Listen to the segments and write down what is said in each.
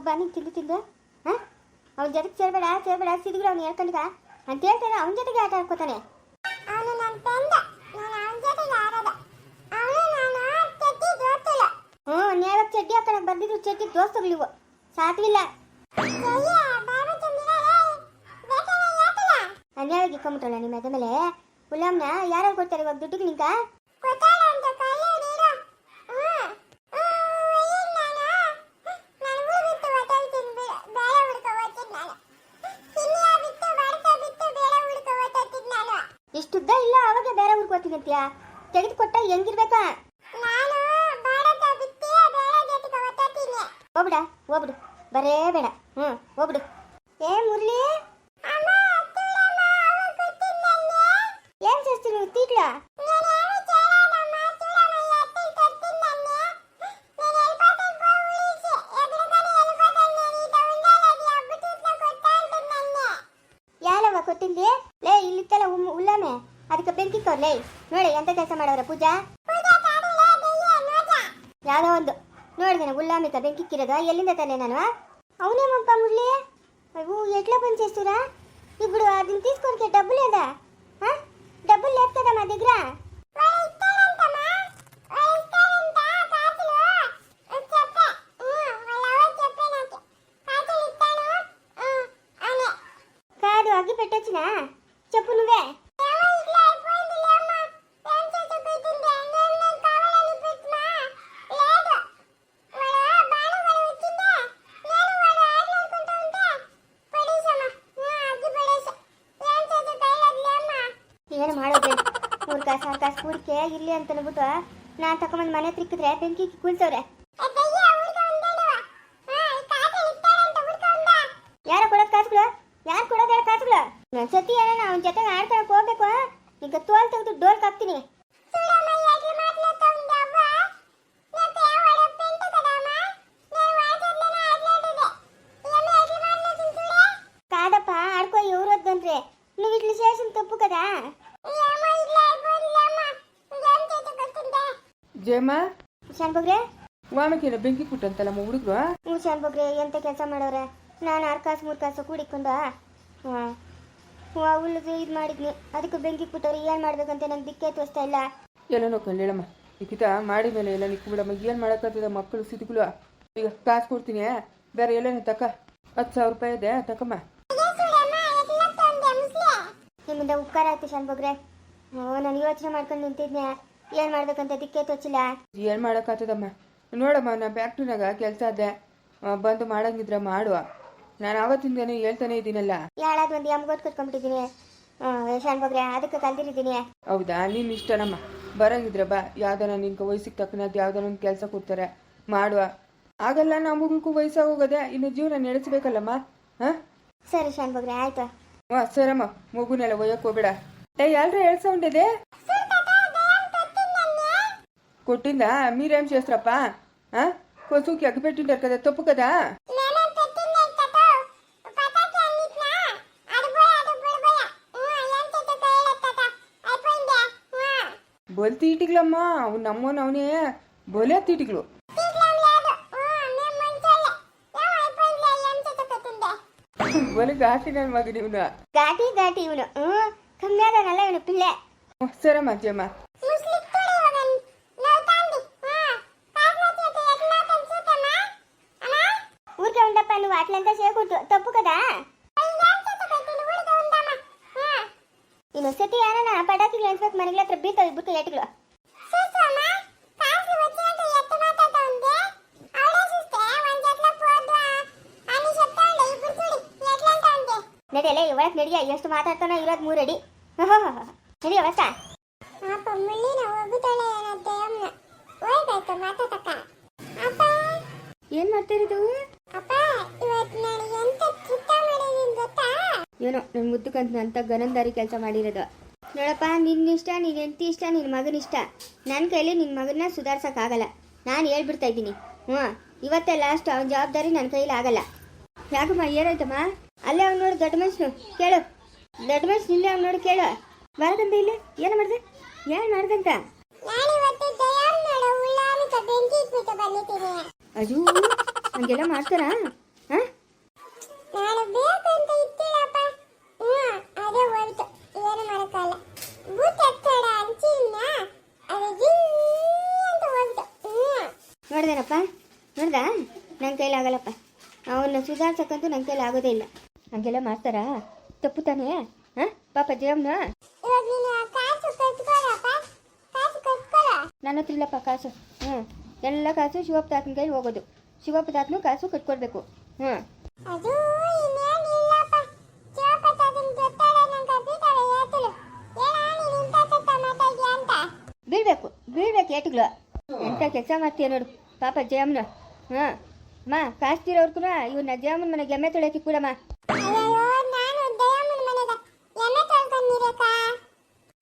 ಬನ್ನಿ ತಿಂದು ತಿಂದು ಹಾಂ? ಅವನ ಜೊತೆಗೆ ಸೇರ್ಬೇಡ ಸೇರ್ಬೇಡ ಸಿದ್ಗಳು ಅವ್ನು ಹೇಳ್ಕೊಂಡಿಗ ಅಂತ ಹೇಳ್ತಾರೆ ಅವನ ಜೊತೆಗೆ ಆಟ ಆಡ್ಕೋತಾನೆ. ಅವನು ನನ್ನ ಫ್ರೆಂಡ್ ನಾನು ಅವನ ಜೊತೆಗೆ ಆಡೋದು. ಅವನು ನಾನು ಚಡ್ಡಿ ದೋಸ್ತಲು ಹ್ಞೂ ನೇರಕ್ಕೆ ಚಡ್ಡಿ ಹಾಕೊಳಕ್ ಬಂದಿದ್ರು ಚಡ್ಡಿ ಸಾತ್ವಿಲ್ಲ ತುಂಬಿದರೆ ಬೇಕಲ್ಲ ಯಾತಲ್ಲ ಅನ್ಯಾಯವಾಗಿ ಇಕ್ಕೊಂಬಿಟ್ರಲ್ಲ ನಿಮ್ಮ ಅದ ಮೇಲೆ? ಗುಲಾಮ್ನ ಯಾರು ಕೊಡ್ತಾರೆ ಇವಾಗ ದುಡ್ಡಿಗೆ ಇಷ್ಟುದ್ದ ಇಲ್ಲ ಅವಾಗ ಬೇರೆ ಊರಿಗೆ ಹೋಗ್ತೀನಿ ಅಂತೀಯ ತೆಗೆದು ಕೊಟ್ಟ ಹೆಂಗಿರ್ಬೇಕಾ? ಹೋಗ್ಬಿಡ ಹೋಗ್ಬಿಡು. ಬರೇ ಬೇಡ. ಹ್ಞೂ ಹೋಗ್ಬಿಡು. ಏ ಮುರಳಿ ಏನು ಸೇರ್ತೀನಿ ತೀಟ್ಲ? ಬೆಂಕಿ ಲೇ ನೋಡಿ, ಎಂತ ಕೆಲಸ ಮಾಡವ್ರೆ ಪೂಜಾ? ಪೂಜಾ ಒಂದು. ನೋಡಿದೆ ಉಳ್ಳಾಮಿಕ ಬೆಂಕಿ ಕಿರೋದು ಎಲ್ಲಿಂದ ತಾನೆ ನಾನು ಅವನೇ ಮಂಪ ಮುರಳಿ? ಅವು ಎಟ್ಲ ಬಂದು ಸೇರ್ತೀರ ಇಬ್ರು ಅದನ್ನ ತೀಸ್ಕೊಡ್ಕೆ ಡಬ್ಬುಲ್ ಅದ. ಹಾ ಡಬ್ಬುಲ್ ಲೆಕ್ಕದ ಮಾ ಕಾಸು ಆರು ಇಲ್ಲಿ ಅಂತ ಅನ್ಬಿಟ್ಟು ನಾನು ತಗೊಂಬಂದು ಮನೆ ತಿಕ್ಕಿದ್ರೆ ಬೆಂಕಿ ಕುಳ್ಸವ್ರೆ ಯಾರು ಕೊಡೋದು ಕಾಸುಗಳು? ಯಾರು ಕೊಡೋದು ಹೇಳ ಕಾಸುಗಳು? ನಾನು ಸತಿ ಏನೋ ನಾವ್ ಜೊತೆ ಆಡ್ಕೊಳಕ್ ಹೋಗ್ಬೇಕು ಈಗ ತೋಲ್ ತೆಗೆದು ಡೋಲ್ ಹಾಕ್ತೀನಿ ಜಯಮ್ಮ ಶಾನ್ ಬಗ್ರೆ ವಾಮಕ್ಕಿನ ಬೆಂಕಿ ಕುಟ್ಟಂತಲ್ಲ ಹುಡುಗರು ಹ್ಞೂ ಶಾನ್ ಬಗ್ರೆ ಎಂತ ಕೆಲಸ ಮಾಡೋರೆ? ನಾನು ಆರು ಕಾಸು ಮೂರು ಕಾಸು ಕೂಡಿಕೊಂಡ ಹುಲ್ಲದು ಇದು ಮಾಡಿದ್ನಿ. ಅದಕ್ಕೆ ಬೆಂಕಿ ಕುಟ್ಟವ್ರು ಏನು ಮಾಡ್ಬೇಕಂತ ನಂಗೆ ದಿಕ್ಕೆ ತೋರಿಸ್ತಾ ಇಲ್ಲ. ಎಲ್ಲ ನೋಡ್ಕೊಂಡು ಹೇಳಮ್ಮ. ಮಾಡಿ ಮೇಲೆ ಎಲ್ಲ ನಿಕ್ಕು ಬಿಡಮ್ಮ. ಏನು ಮಾಡೋಕ್ಕಾಗ್ತದೆ ಮಕ್ಕಳು ಸಿದ್ಗುಳು ಈಗ ಕಾಸು ಕೊಡ್ತೀನಿ ಬೇರೆ ಎಲ್ಲೇನು ತಕ. ಹತ್ತು ಸಾವಿರ ರೂಪಾಯಿ ಇದೆ ತಕಮ್ಮ. ನಿಮ್ಮಿಂದ ಉಪಕಾರ ಆಯ್ತು ಶಾನ್ ಬಗ್ರೆ ನಾನು ಯೋಚನೆ ಮಾಡ್ಕೊಂಡು ನಿಂತಿದ್ನೇ. ಏನು ಮಾಡ್ಬೇಕಂತ ದಿಕ್ಕೆ ತೋಚಿಲ್ಲ ಏನು ಮಾಡೋಕ್ಕಾಗ್ತದಮ್ಮ ನೋಡಮ್ಮ ನಾನು ಫ್ಯಾಕ್ಟ್ರಿನಾಗ ಕೆಲಸ ಅದೇ ಬಂದು ಮಾಡಂಗಿದ್ರೆ ಮಾಡುವ. ನಾನು ಅವತ್ತಿಂದ ಹೇಳ್ತಾನೆ ಇದ್ದೀನಲ್ಲ. ಯಾಳಾದ್ ಒಂದು ಎಮ್ಗೊಟ್ಟು ಕಟ್ಕೊಂಡ್ಬಿಟ್ಟಿದ್ದೀನಿ ಹ್ಞೂ ಶಾನ್ಬಗ್ರೆ ಅದಕ್ಕೆ ಕಲ್ತಿರಿದ್ದೀನಿ ಹೌದಾ? ನೀನ್ ಇಷ್ಟನಮ್ಮ. ಬರಂಗಿದ್ರೆ ಬಾ. ಯಾವ್ದಾನ ನಿನ್ಗೆ ವಯಸ್ಸಿಗೆ ತಕ್ಕನದ್ ಯಾವ್ದಾನ ಒಂದು ಕೆಲಸ ಕೊಡ್ತಾರೆ ಮಾಡುವ. ಆಗಲ್ಲ ನಮಗೂ ವಯಸ್ಸಾಗೋಗದೆ ಇನ್ನು ಜೀವನ ನಡೆಸ್ಬೇಕಲ್ಲಮ್ಮ? ಹಾಂ? ಸರಿ ಶಾನ್ಬಗ್ರೆ ಆಯ್ತು. ಹಾಂ ಸರಮ್ಮ. ಮಗುನೆಲ್ಲ ಒಯ್ಯಕ್ಕೆ ಹೋಗ್ಬೇಡ. ಏ ಎಲ್ರ ಹೇಳ್ಸ ಉಂಡಿದೆ ಕೊಟ್ಟಿಂದ మీరేం చేస్తారప్ప కొసుకి అగ్గిపెట్టింటారు కదా తప్పు కదా నేను పెట్టిందే తతో పటాకి అన్నిట్నా అడుపోయ అడుపోయ ఏం చేత తయ్యలే తత అయిపోయిందే బొలి తీటికలమ్మ అవు నమ్మోను అవునే బొలే తీటికలు తీర్లం లేదు నేను మంచోళ్ళే ఏం అయిపోయిందిలే ఏం చేత పెట్టిందే బొలి ఘాటి ನನ್ನ ಮಗ ನೀವನು ಘಾಟಿ ಘಾಟಿ ಇವನು ಹ್ಞೂ ಕಮ್ಮಿ ಆದನಲ್ಲ ಇವನು ಪಿಳ್ಳೆ సరమ్మ అజ్జమ్మ మాట్లాడుతా ఉంది అవడే చూస్తే వన్ జట్ల పోద్దు అని చెప్తా ఉండే ఇప్పుడు చూడు ఎట్లా అంటా ఉంది ನಡಿಯಲ್ಲ ಒಳಗೆ ನಡಿಯ ಎಷ್ಟು ಮಾತಾಡ್ತಾನೋ ಇರೋದು ಮೂರಡಿ ನಡಿಯ ವಸ್ತ ಅಪ್ಪ ಮುಳ್ಳಿನ ಒಗ್ಗುತ್ತಾಳೆ ಏನಂತೆ ಅಮ್ಮ ಹೋಯ್ತಾಯ್ತು ಮಾತಾಡಕ್ಕ ಅಪ್ಪ ಏನು ಮಾಡ್ತಾ ಇರೋದು ಏನೋ ನನ್ನ ಮುದ್ದಕ್ಕಂತ ಅಂತ ಗನಂದಾರಿ ಕೆಲಸ ಮಾಡಿರೋದು. ನೋಡಪ್ಪ ನಿನ್ನ ಇಷ್ಟ ನಿನ್ನ ಹೆಂಡತಿ ಇಷ್ಟ ನಿನ್ನ ಮಗನ ಇಷ್ಟ. ನನ್ನ ಕೈಲಿ ನಿನ್ನ ಮಗನ ಸುಧಾರ್ಸೋಕ್ಕಾಗಲ್ಲ ನಾನು ಹೇಳ್ಬಿಡ್ತಾ ಇದ್ದೀನಿ. ಹ್ಞೂ ಇವತ್ತೇ ಲಾಸ್ಟ್ ಅವನ ಜವಾಬ್ದಾರಿ ನನ್ನ ಕೈಲಿ ಆಗಲ್ಲ. ಯಾಕಮ್ಮ ಏನಾಯ್ತಮ್ಮ? ಅಲ್ಲೇ ಅವ್ನು ನೋಡಿ ದೊಡ್ಡ ಮನುಷ್ಯನು ಕೇಳು. ದೊಡ್ಡ ಮನುಷ್ಯ ನಿನ್ನೆ ಅವ್ನು ನೋಡಿ ಕೇಳು. ಬರದಂತ ಇಲ್ಲಿ. ಏನು ಮಾಡ್ದೆ? ಏನು ಮಾಡ್ದಂತ? ನಾನು ಬೇಕಂತ ಅಪ್ಪ ಹ್ಞೂ ಅದೇ ಹೋಯ್ತು. ಏನು ಮಾಡೋಕ್ಕಲ್ಲ ಬೂತ್ ಎತ್ತಡ ಅಂಚಿನ ಅದು ಅಂತ ಹೋಯ್ತು. ಹ್ಞೂ. ನೋಡ್ದೇನಪ್ಪ? ನೋಡ್ದ? ನನ್ನ ಕೈಲಾಗಲ್ಲಪ್ಪ ಅವನ್ನ ಸುಧಾರ್ಸಕ್ಕಂತೂ ನನ್ನ ಕೈಲಿ ಆಗೋದೇ ಇಲ್ಲ. ಹಂಗೆಲ್ಲ ಮಾಡ್ತಾರಾ? ತಪ್ಪು ತಾನೇ? ಹಾಂ? ಪಾಪ ಜಯಮ್ನ ನನ್ನ ಹತ್ರ ಇಲ್ಲಪ್ಪ ಕಾಸು. ಹ್ಞೂ. ಎಲ್ಲ ಕಾಸು ಶಿವಪ್ಪ ತಾತನ ಕೈಲಿ ಹೋಗೋದು. ಶಿವಪ್ಪ ತಾತನು ಕಾಸು ಕಟ್ಕೊಡ್ಬೇಕು. ಹ್ಞೂ. ಅದು ಇನ್ನೇನಿಲ್ಲಪ್ಪ ತಾತನ ಜೊತೆಲೆ ನಂಗೆ ಬೀತಾವೆ ಏತಲು ಏನ ನೀನು ಇಂಥ ಸತ್ತ ಮಾತಾಡ್ತೀಯ ಅಂತ? ಬೀಳ್ಬೇಕು ಬೀಳ್ಬೇಕು ಏಟುಗಳು. ಎಂಥ ಕೆಲಸ ಮಾಡ್ತೀಯ ನೋಡು ಪಾಪ ಜಯಮ್ಮನ. ಹಾಂ ಮಾ ಕಾಸು ತೀರೋರ್ಗು ಇವನ್ನ ಜಯಮ್ಮನ ಮನೆಗೆ ಎಮ್ಮೆ ತೊಳೆಯಕ್ಕೆ ಕೂಡಮ್ಮ ಮನೆಗೆ ಎಮ್ಮೆ ತೊಳ್ಕೊಂಡಿರಕ್ಕ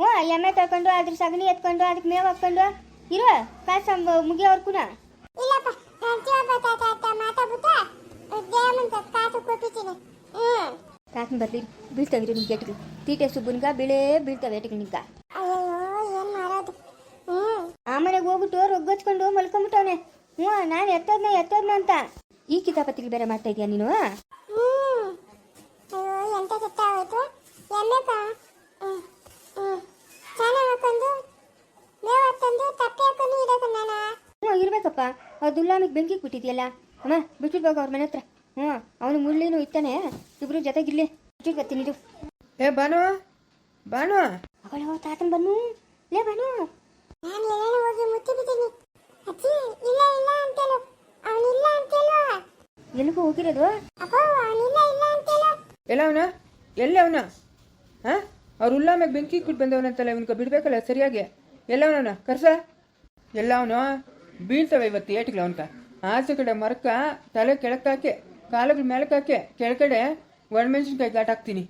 ಹ್ಞೂ ಎಮ್ಮೆ ತೊಳ್ಕೊಂಡು ಅದ್ರ ಸಗಣಿ ಎತ್ಕೊಂಡು ಅದಕ್ಕೆ ಮೇವು ಹಾಕ್ಕೊಂಡು ಇರೋ ಕಾಸು ಮುಗಿಯೋರ್ಗು ಇಲ್ಲಪ್ಪ ಮಾತಾಡ್ಬಿಟ್ಟು ದಯಮ್ಮನ ಬರ್ಲಿ ಬರ್ಲಿ ಬೀಳ್ತಾವಿರು ನಿಮ್ಗೆ ಎಟ್ಗಳು. ತೀಟೆ ಸುಬ್ಬನ್ಗ ಬಿಳೆ ಬೀಳ್ತಾವೆ ಮಾಡೋದು ಹ್ಞೂ ಆಮೇಲೆ ಹೋಗ್ಬಿಟ್ಟು ರೊಗ್ಗಚ್ಕೊಂಡು ಮಲ್ಕೊಂಬಿಟ್ಟವನೆ. ಹ್ಞೂ ನಾನು ಎತ್ತೋದ್ನ ಎತ್ತೋದ್ನ ಅಂತ. ಈ ಕಿತಾಪತಿಗಳು ಬೇರೆ ಮಾಡ್ತಾ ಇದೀಯ ನೀನು? ಇರ್ಬೇಕಪ್ಪ. ಅವ್ರ ದುಲ್ಲಾಮಿಗೆ ಬೆಂಕಿ ಬಿಟ್ಟಿದ್ಯಲ್ಲ ಅಮ್ಮ ಬಿಟ್ಟಿರ್ಬೇಕು ಅವ್ರ ಮನೆ ಹತ್ರ. ಹ್ಞೂ ಅವನು ಮುಳ್ಳಿನೂ ಇತ್ತಾನೆ ಇಬ್ರು ಜೊತೆಗಿರ್ಲಿ. ಬಿಟ್ಟು ಬರ್ತೀನಿ ಇದು ಏ ಬಾನು ಬಾನು ಅವಳು ತಾತನ ಬನ್ನು. ಲೇ ಬಾನು ನಾನು ಎಲ್ಲಾನು ಹೋಗಿ ಮುತ್ತಿ ಬಿದ್ದೀನಿ ಅಜ್ಜಿ ಇಲ್ಲ ಇಲ್ಲ ಅಂತೇಳು. ಅವನಿಲ್ಲ ಅಂತೇಳು. ಎಲ್ಲಿಗೂ ಹೋಗಿರೋದು? ಅಪ್ಪ ಅವನಿಲ್ಲ ಇಲ್ಲ ಅಂತೇಳು. ಎಲ್ಲ ಅವನ? ಎಲ್ಲ ಅವನ? ಹಾಂ? ಅವ್ರು ಉಲ್ಲಾಮ್ಯಾಗ ಬೆಂಕಿ ಇಟ್ಬಿಟ್ಟು ಬಂದವನಂತಲ್ಲ ಇವನ್ಕ ಬಿಡ್ಬೇಕಲ್ಲ ಸರಿಯಾಗಿ? ಎಲ್ಲ ಅವನ ಕರ್ಸ? ಎಲ್ಲ ಅವನು? ಬೀಳ್ತವೆ ಇವತ್ತು ಏಟಿಗೆ ಅವನ್ಕ ಆಚೆ ಕಡೆ ಮರಕ ತಲೆ ಕೆಳಕ್ಕಾಕೆ ಕಾಲುಗಳ ಮೇಲಕ್ಕಾಕೆ ಕೆಳಗಡೆ ಒಣಮೆಣಸಿನ್ಕಾಯಿ ಘಾಟ್ ಹಾಕ್ತೀನಿ.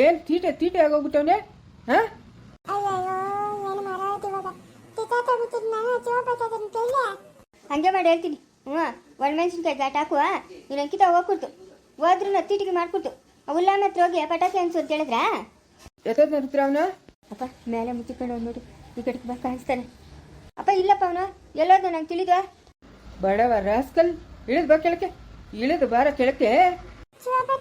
ಏನು ತೀಟೆ ತೀಟೆ ಆಗೋಗ್ಬಿಟ್ಟವನೆ ಹಾಂ? ಕೈಲಿ ಹಂಗೆ ಮಾಡಿ ಹೇಳ್ತೀನಿ. ಹ್ಞೂ ಒಣಮೆಣಸಿನ್ಕಾಯಿ ಗಾಟ್ ಹಾಕುವ ನೀನು ಅಂಕಿತ ಹೋಗ್ಕೊಡ್ತು ಹೋದ್ರೂ ತೀಟಿಗೆ ಮಾಡ್ಕೊಡ್ತು ಉಲ್ಲಾಮ ಹತ್ರ ಹೋಗಿ ಪಟಾಕಿ ಅನ್ಸು ಅಂತ ಹೇಳಿದ್ರಾ? ಎತ್ತದ ನಡ್ತೀರ ಅವನ? ಅಪ್ಪ ಮೇಲೆ ಮುಚ್ಚಿಕೊಂಡು ನೋಡಿ. ಈ ಕಡೆಗೆ ಬಾ ಕಾಣಿಸ್ತಾನೆ. ಅಪ್ಪ ಇಲ್ಲಪ್ಪ ಅವನು. ಎಲ್ಲೋದು ನಂಗೆ ತಿಳಿದ್ವಾ ಬಡವ ರಾಸ್ಕಲ್ ಇಳಿದು ಬಾ ಕೆಳಕ್ಕೆ. ಇಳಿದು ಬಾರ ಕೆಳಕ್ಕೆ. ಜೆಸಿಬಿ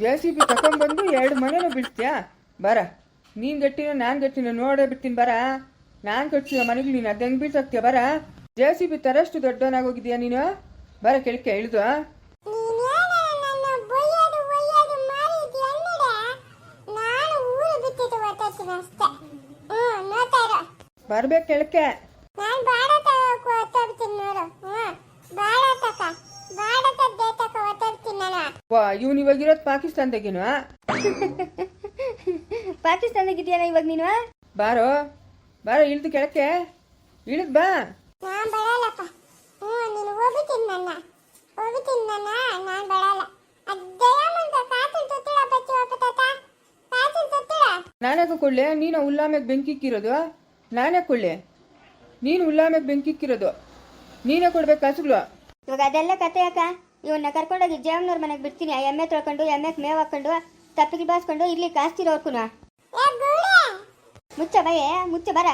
ಜೆ ಸಿ ಬಿ ತಗೊಂಡ್ಬಂದು ಎರಡು ಮನೆನೂ ಬಿಡ್ತೀಯಾ ಬರ. ನೀನು ಗಟ್ಟಿನ ನಾನು ಗಟ್ಟಿನ ನೋಡೇ ಬಿಡ್ತೀನಿ ಬರ. ನಾನು ಕಟ್ಸಿರೋ ಮನೆಗೆ ನೀನು ಅದು ಹೆಂಗೆ ಬೀಳ್ಸಾಕ್ತೀಯ ಬರ? ಜೆ ಸಿ ಬಿ ತರಷ್ಟು ದೊಡ್ಡವನಾಗೋಗಿದ್ಯಾ ನೀನು? ಬರ ಕೆಳಕ್ಕೆ ಇಳಿದು ನೀನೇನ ನನ್ನ ಬೈಯೋದು ಬೈಯೋದು ಮಾಡಿದ್ಯ ಅನ್ನಡೆ ನಾನು ಊರು ಬಿಟ್ಟಿದ್ದು ಒತ್ತಾಡ್ತೀನಿ ಅಷ್ಟೇ ಹ್ಞೂ ನೋಡ್ತಾ ಇರೋ ಬರ್ಬೇಕು ಕೆಳಕ್ಕೆ. ನಾನು ಬಾಡ ತಗೋಕು ಒತ್ತಾಡ್ತೀನಿ ನೋಡು. ಹ್ಞೂ. ಬಾಡ ತಕ. ಬಾಡ ತದ್ದೇ ತಕ ಒತ್ತಾಡ್ತೀನಿ ನಾನು. ವಾ ಇವ್ನು ಇವಾಗಿರೋದು ಪಾಕಿಸ್ತಾನದಾಗೇನು ಪಾಕಿಸ್ತಾನದಾಗಿದೆಯಲ್ಲ ಇವಾಗ ನೀನು ಬಾರೋ. ಬಾರೋ ಇಳಿದು ಕೆಳಕ್ಕೆ. ಇಳಿದ್ ಬಾ. ನಾನು ಬರಲ್ಲಪ್ಪ. ಹ್ಞೂ ನೀನು ಹೋಗ್ಬಿಟ್ಟಿನ್ ನನ್ನ. ಹೋಗ್ಬಿಟ್ಟಿನ್ ನನ್ನ. ನಾನು ಬರಲ್ಲ. ಕೊಳ್ಳೆ ನೀನು ಉಲ್ಲಾಮ್ಯಾಗ ಬೆಂಕಿ ಇಕ್ಕಿರೋದು. ನಾನೇ ಕೊಳ್ಳೆ. ನೀನು ಉಲ್ಲಾಮೆ ಬೆಂಕಿಕ್ಕಿರೋದು. ನೀನೇ ಕೊಡ್ಬೇಕು ಕಾಸುಗಳು. ಇವಾಗ ಅದೆಲ್ಲ ಕತೆ ಅಕ್ಕ ಇವನ್ನ ಕರ್ಕೊಂಡೋಗಿ ಜಯಮ್ನವ್ರ ಮನೆಗೆ ಬಿಡ್ತೀನಿ. ಆ ಎಮ್ಮೆ ತೊಳ್ಕೊಂಡು ಎಮ್ಮೆಗೆ ಮೇವು ಹಾಕೊಂಡು ತಪ್ಪಿಗೆ ಬಾಸ್ಕೊಂಡು ಇಲ್ಲಿ ಕಾಸ್ತಿರೋರ್ಕು ಏ ಗೂಳೆ ಮುಚ್ಚ ಬಯ್ಯ ಮುಚ್ಚ ಬರ.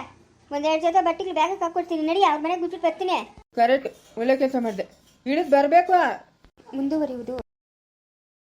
ಒಂದೆರಡು ಜೊತೆ ಬಟ್ಟೆಗೆ ಬ್ಯಾಗ್ ಹಾಕೊಡ್ತೀನಿ ನಡಿ ಅವ್ರ ಮನೆಗೆ ಬಿಟ್ಬಿಟ್ಟು ಬರ್ತೀನಿ. ಕರೆಕ್ಟ್ ಒಳ್ಳೆ ಕೆಲಸ ಮಾಡಿದೆ. ಇಳಿದ್ ಬರಬೇಕು ಮುಂದುವರಿಯುವುದು.